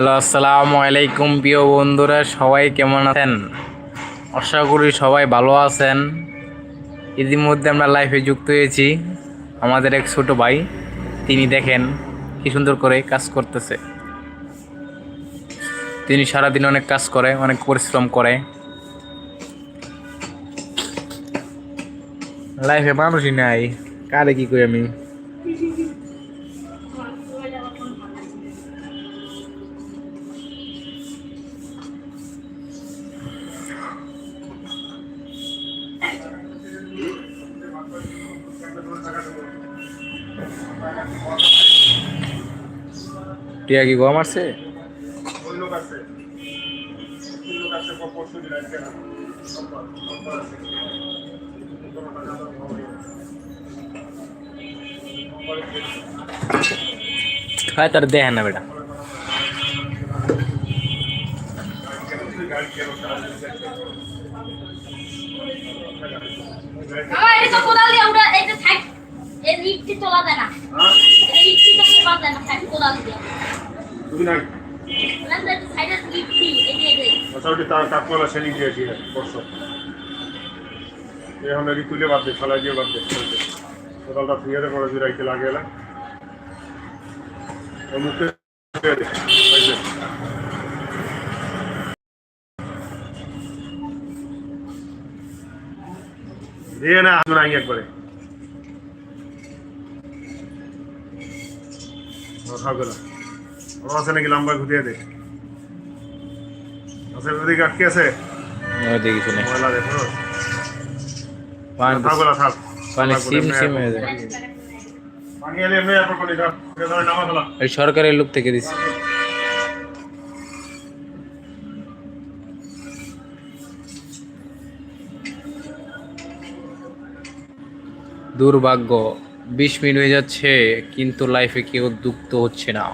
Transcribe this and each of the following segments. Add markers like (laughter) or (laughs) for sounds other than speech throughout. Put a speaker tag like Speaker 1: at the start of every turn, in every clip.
Speaker 1: Hello, আসসালামু আলাইকুম প্রিয় বন্ধুরা, সবাই কেমন আছেন? আশা করি সবাই ভালো আছেন। ইতিমধ্যে আমরা লাইফে যুক্ত হয়েছি। আমাদের এক ছোট ভাই, তিনি দেখেন কি সুন্দর করে কাজ করতেছে। তিনি সারাদিন অনেক কাজ করে, অনেক পরিশ্রম করে। লাইফে মানুষই নাই, কারে কি করি আমি? আছে
Speaker 2: পনেরোটা জানার খবর
Speaker 1: হয় তার দেখেন না বেটা।
Speaker 3: এটা কোদাল দিয়ে উড়া এটা থাক দেয় না
Speaker 2: হ্যাঁ
Speaker 3: এটা ইটটি তো কোদাল দেয় না থাক কোদাল দিয়ে
Speaker 2: মোটামুটি তার কাপড়া সেলিং দিয়েছি পরশু এখন এটি তুলে বাদ দে ফেলা দিয়ে বাদ দে কোদালটা ফিরে করে দিয়ে রাখতে লাগে মুখে দিয়ে না আমি নাই একবারে। খাওয়া আছে নাকি লম্বা ঘুরিয়ে দে আছে ওদিকে আটকে আছে?
Speaker 1: ওইদিকে কিছু নেই।
Speaker 2: ময়লা দেখো
Speaker 1: পানি
Speaker 2: থাক
Speaker 1: পানি সিম সিম হয়ে যায়।
Speaker 2: পানি এলে এমনি কোনি থাক ধরে নামা ফেলা
Speaker 1: ওই সরকারের লোক থেকে দিছি। দুর্ভাগ্য বিশ মিনিট হয়ে যাচ্ছে কিন্তু লাইফে কেউ দুঃখ হচ্ছে না।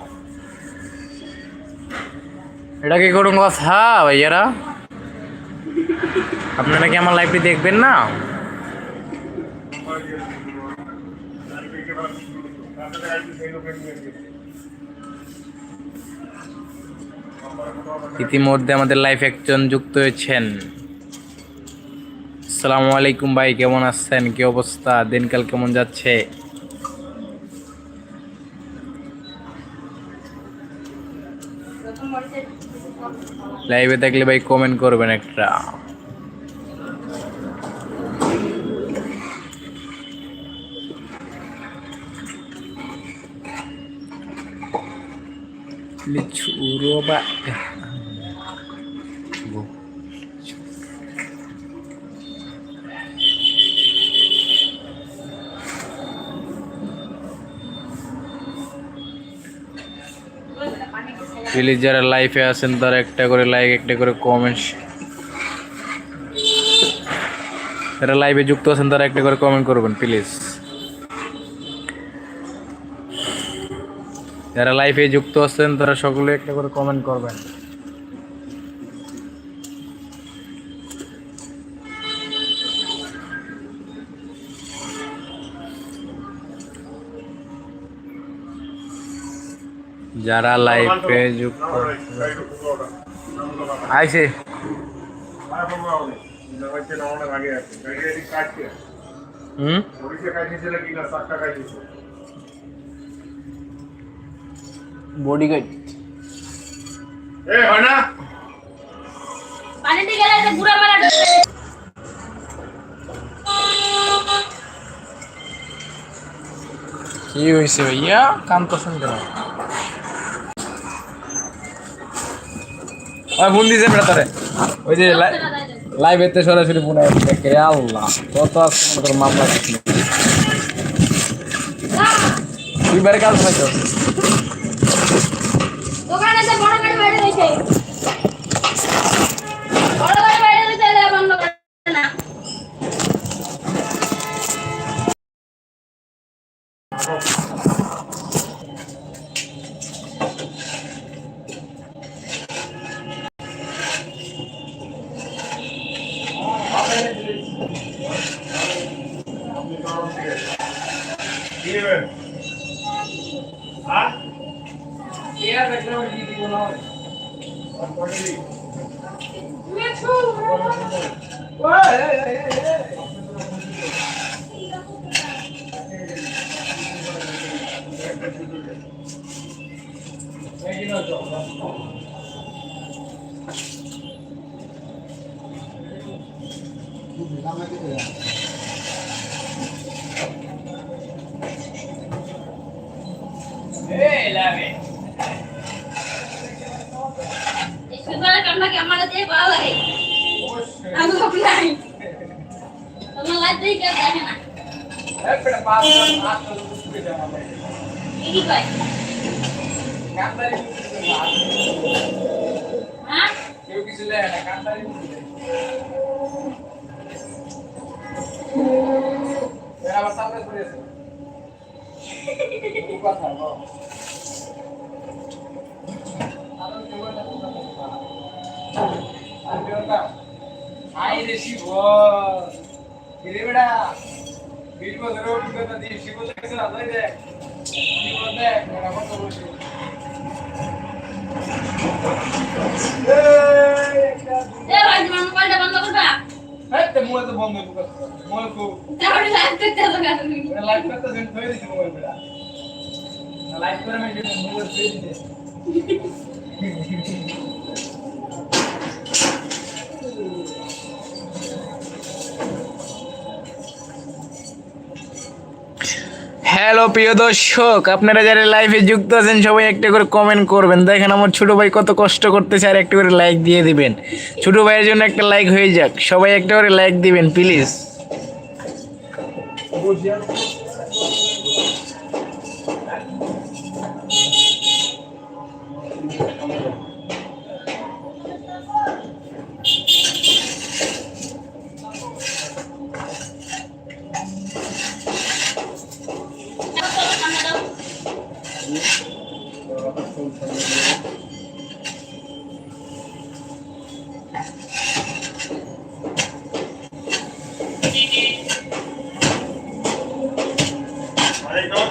Speaker 1: এটা কি করুন কথা ভাইয়ারা। আপনারা কি আমার লাইফটি দেখবেন না? ইতিমধ্যে আমাদের লাইফ একজন যুক্ত হয়েছেন। আসসালামু আলাইকুম ভাই, কেমন আছেন? কি অবস্থা? দিনকাল কেমন যাচ্ছে? লাইভে থাকলে ভাই কমেন্ট করবেন একটা। লিচু বা প্লিজ যারা লাইফে আছেন, তারা একটা করে লাইক একটা করে কমেন্ট যারা লাইভে যুক্ত আছেন, তারা একটা করে কমেন্ট করবেন প্লিজ যারা লাইফে যুক্ত আছেন, তারা সকলে একটা করে কমেন্ট করবেন। যারা লাইভে যুক্ত আইছে হুম বডি গার্ড
Speaker 2: এ হয় না
Speaker 3: পানিতে গেলে এটা ঘুরে বেড়া
Speaker 1: কি হয়েছে ভাইয়া কাম করছেন কেন ওই ফোন দিয়েছে বেটা ওই যে লাইভেতে সরাসরি ফোন আসছে আল্লাহ, কত করো মামলা তুই বেড়ে কাজ পাইছো
Speaker 3: দোকানে বড় গাড়ি বাইরে রয়েছে
Speaker 2: কি নেবেন হ্যাঁ
Speaker 1: এয়ার ব্যাকগ্রাউন্ড কি দিব না
Speaker 3: এই সুপার কামনা কি আমার দিয়ে ভালো লাগে। আমি নাই তোমার লাইফ দিয়ে কেউ দেখে না। কয়? হ্যাঁ?
Speaker 1: কিছু আবার সামনে
Speaker 3: বন্ধ
Speaker 1: মোবাইল খুব
Speaker 3: তাহলে লাইভ করতে তুমি
Speaker 1: লাইভ করতে সেন্ড হয়ে দিছি মোবাইল বেড়া লাইভ করে আমি মোবাইল পেয়ে দিতে হ্যালো, প্রিয় দর্শক, আপনারা যারা লাইফে যুক্ত আছেন, সবাই একটা করে কমেন্ট করবেন। দেখেন, আমার ছোট ভাই কত কষ্ট করতেছে, আর একটা করে লাইক দিয়ে দিবেন। ছোট ভাইয়ের জন্য একটা লাইক হয়ে যাক। সবাই একটা করে লাইক দিবেন প্লিজ
Speaker 3: সামনে দাও
Speaker 2: আরেকজন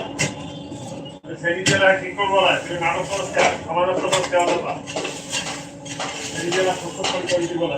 Speaker 2: সেই জেলা ঠিক করব না তুমি নাটক করতে সমালোচনা করতে হবে না সেই জেলা সুস্থ করে করে দিব না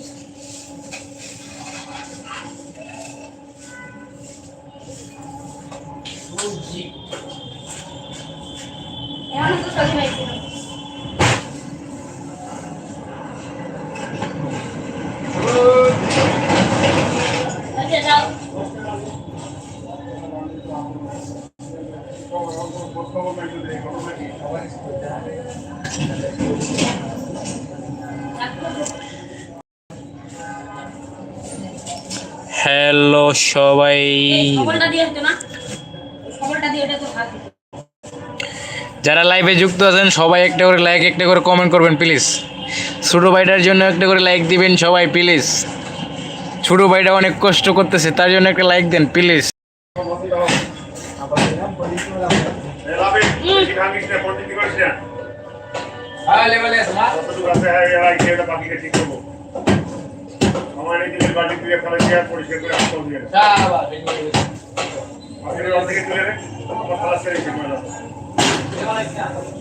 Speaker 1: হ্যালো সবাই।
Speaker 3: খবরটা দিয়ে না। খবরটা দিয়ে ওটা তো
Speaker 1: যারা লাইভে যুক্ত আছেন সবাই একটা করে লাইক একটা করে কমেন্ট করবেন প্লিজ ছোটো ভাইটার জন্য একটা করে লাইক দিবেন সবাই প্লিজ ছোটো ভাইটা অনেক কষ্ট করতেছে তার জন্য একটা লাইক দেন প্লিজ
Speaker 2: করে
Speaker 3: Thank
Speaker 2: you.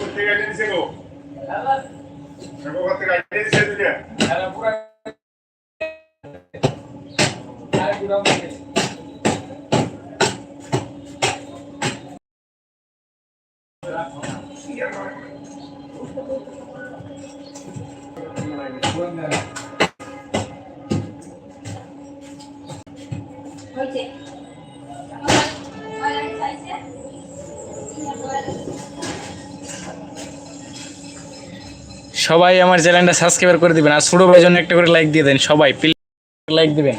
Speaker 2: করতে গেলে দিছে গো করতে গেলে দিছে তুই
Speaker 1: সবাই আমার চ্যানেলটা সাবস্ক্রাইব করে দিবেন আর ছোটো ভাই জন্য একটা করে লাইক দিয়ে দেন সবাই প্লিজ লাইক দিবেন।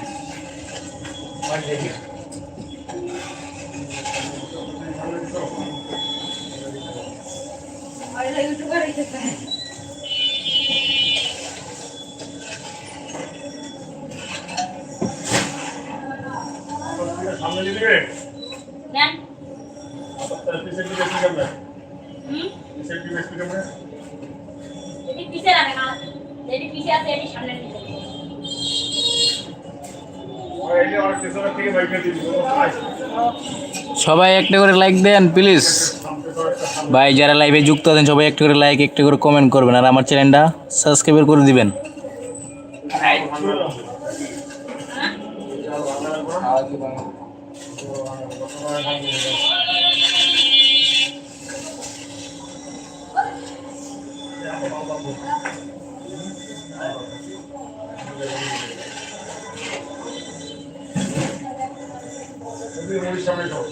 Speaker 2: সামনে
Speaker 1: সবাই একটা করে লাইক দেন প্লিজ ভাই, যারা লাইভে যুক্ত আছেন, সবাই একটা করে লাইক একটা করে কমেন্ট করবেন। আর আমার চ্যানেলটা সাবস্ক্রাইব করে দিবেন।
Speaker 2: যদি ওই সামনে যাও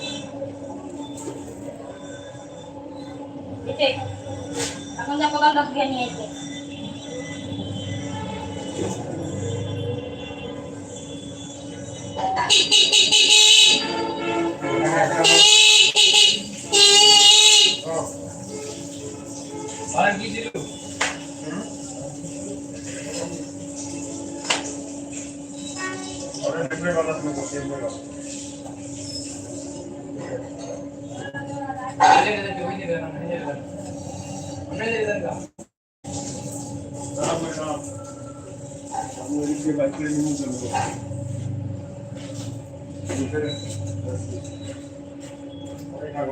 Speaker 3: এতে এখন যা প্রধান দশ দিয়ে নিয়ে এসে
Speaker 2: ওরা দেখবে বাবা তুমি বসে বলো সামনে না সামনে দিকে বাইকে নিয়ে চলবো ওরে খাব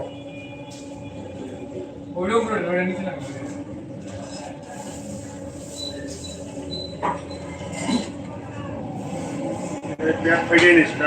Speaker 2: ব্যাট ফেটে নিস ব্যাট ফেটে অনেক দিয়ে নিস বুঝছস
Speaker 3: এটা এখন ভালো
Speaker 2: এই
Speaker 3: লাগছে
Speaker 2: বেটা কথা কইলে শোনে না ওটা কান দেয় না এটা কইছি ব্যাট ফেটে দিবি এত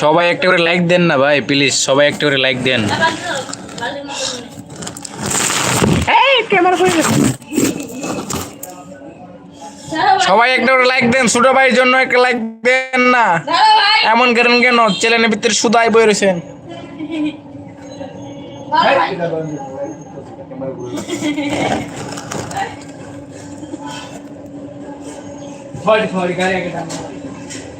Speaker 1: সবাই একটা করে লাইক দেন না ভাই প্লিজ সবাই একটা করে লাইক দেন। সবাই একটা করে লাইক দেন ছোট ভাইয়ের জন্য একটা লাইক দেন না। এমন করেন কেন? চ্যানেলের ভিতরে সুদাই বই রয়েছেন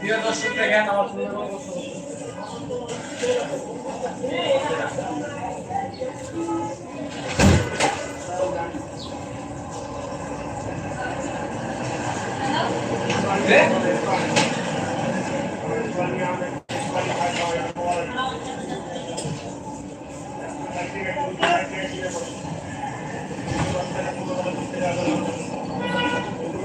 Speaker 2: প্রিয় দর্শক দেখেন আমার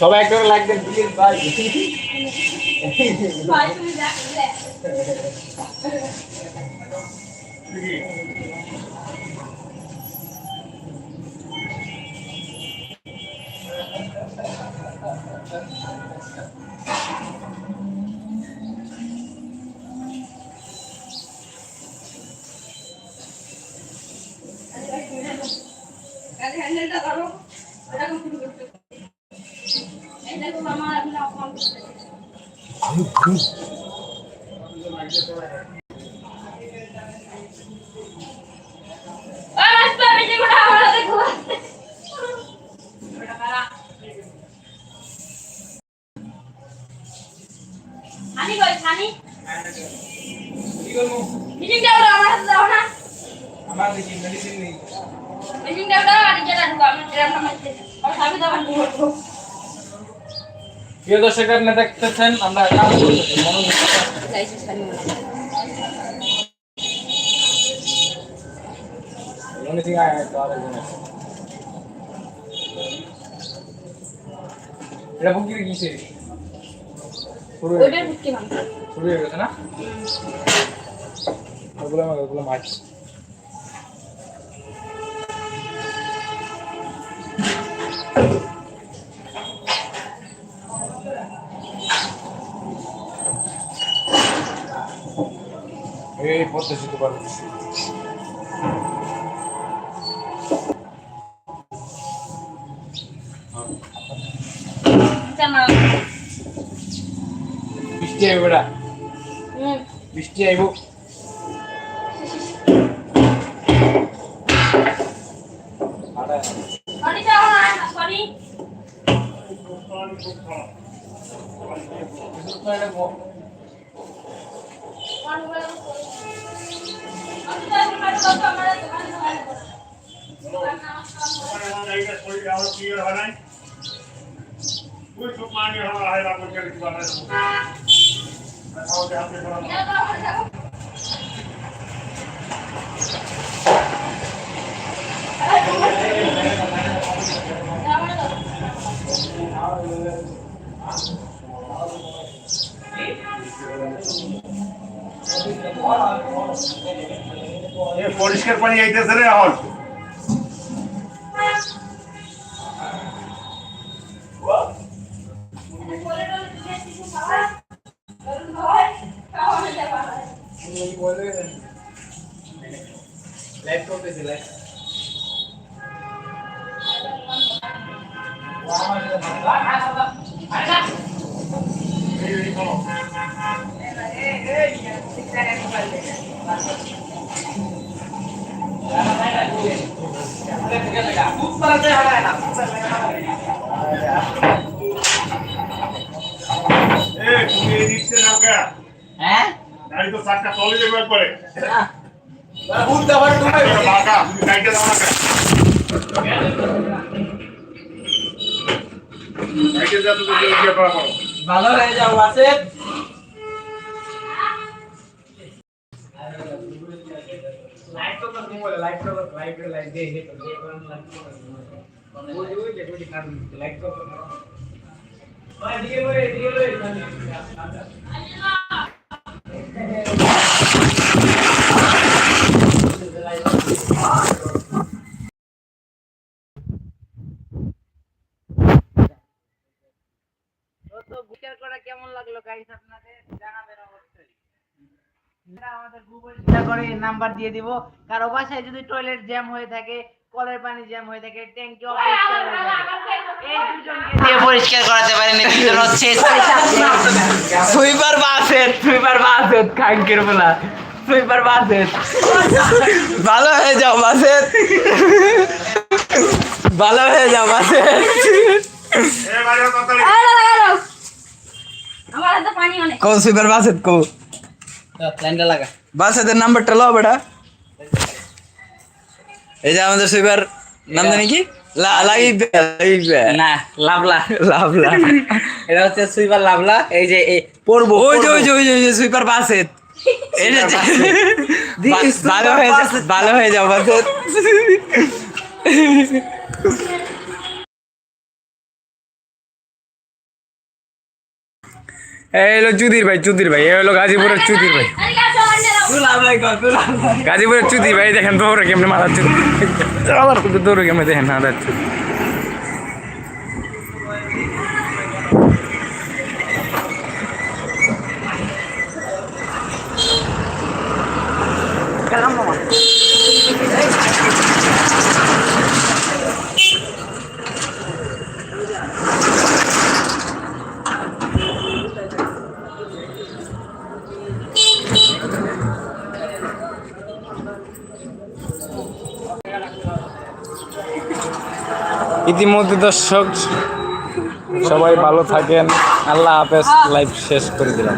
Speaker 2: সবাই একটা লাইক দেন প্লিজ ভাই
Speaker 3: ভাই তুমি (laughs) মিটিংটা ওরা আর যেটা ঢুকো আমি ট্রেনটা মারতে আর সাবি দাও আমি
Speaker 2: প্রিয় দর্শক আপনি দেখতেছেন আমরা কাজ করতেছি মনোযোগ এটা শুরু হয়ে শুরু হয়ে গেছে না? ওগুলো আমার ওগুলো মাছ এই পড়তেছি তো পারতেছি
Speaker 3: জানা
Speaker 2: বৃষ্টি আইব বৃষ্টি আইব।
Speaker 4: পরিষ্কার পানি আইতেছে রে এখন গাড়ি তো চারটা চলে যাবে একবারে
Speaker 2: বুঝতে পারো
Speaker 4: এটা বাঁকা তুমি গাড়িটা দাও না কে গাড়িটা যা তুমি করা করো
Speaker 2: ভালো হয়ে যাও আছে
Speaker 1: লাইট তো তোর মোবাইলে লাইট তো লাইট লাইট দে হে তো এই কোন লাইট তো ওই ওই যে ওই কারণ লাইট তো ভাই দিকে লই দিকে লই
Speaker 5: তো বিচার করা কেমন লাগল গাইস আপনাদের জানাবেন অবশ্যই আমরা আমাদের গুগল করে নাম্বার দিয়ে দিব। কারও বাসায় যদি টয়লেট জ্যাম হয়ে থাকে কলের পানি জ্যাম হয়ে থাকে ট্যাঙ্কি অপরিষ্কার হয়ে থাকে এই দুজনকে দিয়ে পরিষ্কার করাতে পারেন দুজন হচ্ছে সুইপার বাসের সুইপার বাসের খাঙ্কের বলা। সুইপার বাসের। ভালো হয়ে যাও বাসের। ভালো হয়ে যাও বাসের।
Speaker 2: এ ভাই তাড়াতাড়ি
Speaker 3: আরে লাগা দাও আমার হাতে পানি অনেক।
Speaker 5: কো সুইপার বাসের কো?
Speaker 1: লাগা।
Speaker 5: নাম্বারটা লো বেটা। এই যে আমাদের সুইপার নাম জানি কি?
Speaker 1: না লাভলা।
Speaker 5: লাভলা।
Speaker 1: এটা হচ্ছে সুইপার লাভলা এই যে পড়ব
Speaker 5: ওই যে ওই যে ওই যে সুইপার যে- ভালো হয়ে যা ভালো হয়ে যাও বাসের
Speaker 1: এই হলো চুদির ভাই চুদির ভাই এই হলো গাজীপুরের চুদির ভাই। গাজীপুরের চুদি ভাই, দেখেন দৌড়ে কেমনে মারার চুদি আবার দৌড়ে কেমনে দেখেন মারার চুদি ইতিমধ্যে দর্শক সবাই ভালো থাকেন। আল্লাহ হাফেজ লাইভ শেষ করে দিলাম।